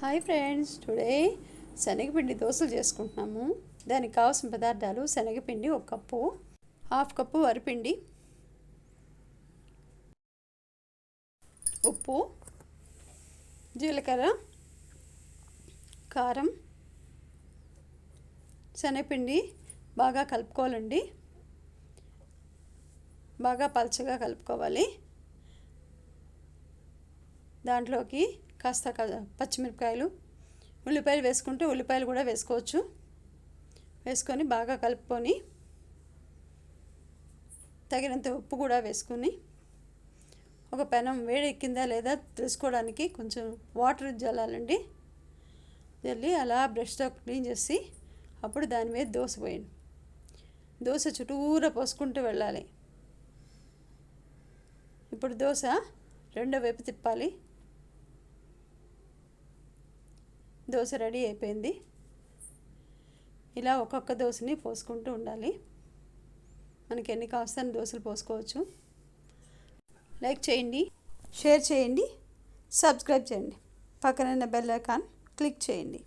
Hi friends. Today శనగపిండి దోశలు చేసుకుంటున్నాము. దానికి కావాల్సిన పదార్థాలు శనగపిండి ఒక కప్పు హాఫ్ కప్పు వరిపిండి ఉప్పు జీలకర్ర కారం శనగపిండి బాగా కలుపుకోవాలండి. బాగా పలచగా కలుపుకోవాలి. దాంట్లోకి కాస్త పచ్చిమిరపకాయలు ఉల్లిపాయలు వేసుకుంటే ఉల్లిపాయలు కూడా వేసుకోవచ్చు. వేసుకొని బాగా కలుపుకొని తగినంత ఉప్పు కూడా వేసుకొని ఒక పెనం వేడెక్కిందా లేదా తెలుసుకోవడానికి కొంచెం వాటర్ జల్లాలండి. జల్లి అలా బ్రష్తో క్లీన్ చేసి అప్పుడు దాని మీద దోశ పోయండి. దోశ చుట్టూరా పోసుకుంటూ వెళ్ళాలి. ఇప్పుడు దోశ రెండో వైపు తిప్పాలి. దోశ రెడీ అయిపోయింది. ఇలా ఒక్కొక్క దోశని పోసుకుంటూ ఉండాలి. మనకి ఎన్ని కావస్తాను దోశలు పోసుకోవచ్చు. లైక్ చేయండి షేర్ చేయండి సబ్స్క్రైబ్ చేయండి. పక్కన బెల్ ఐకాన్ క్లిక్ చేయండి.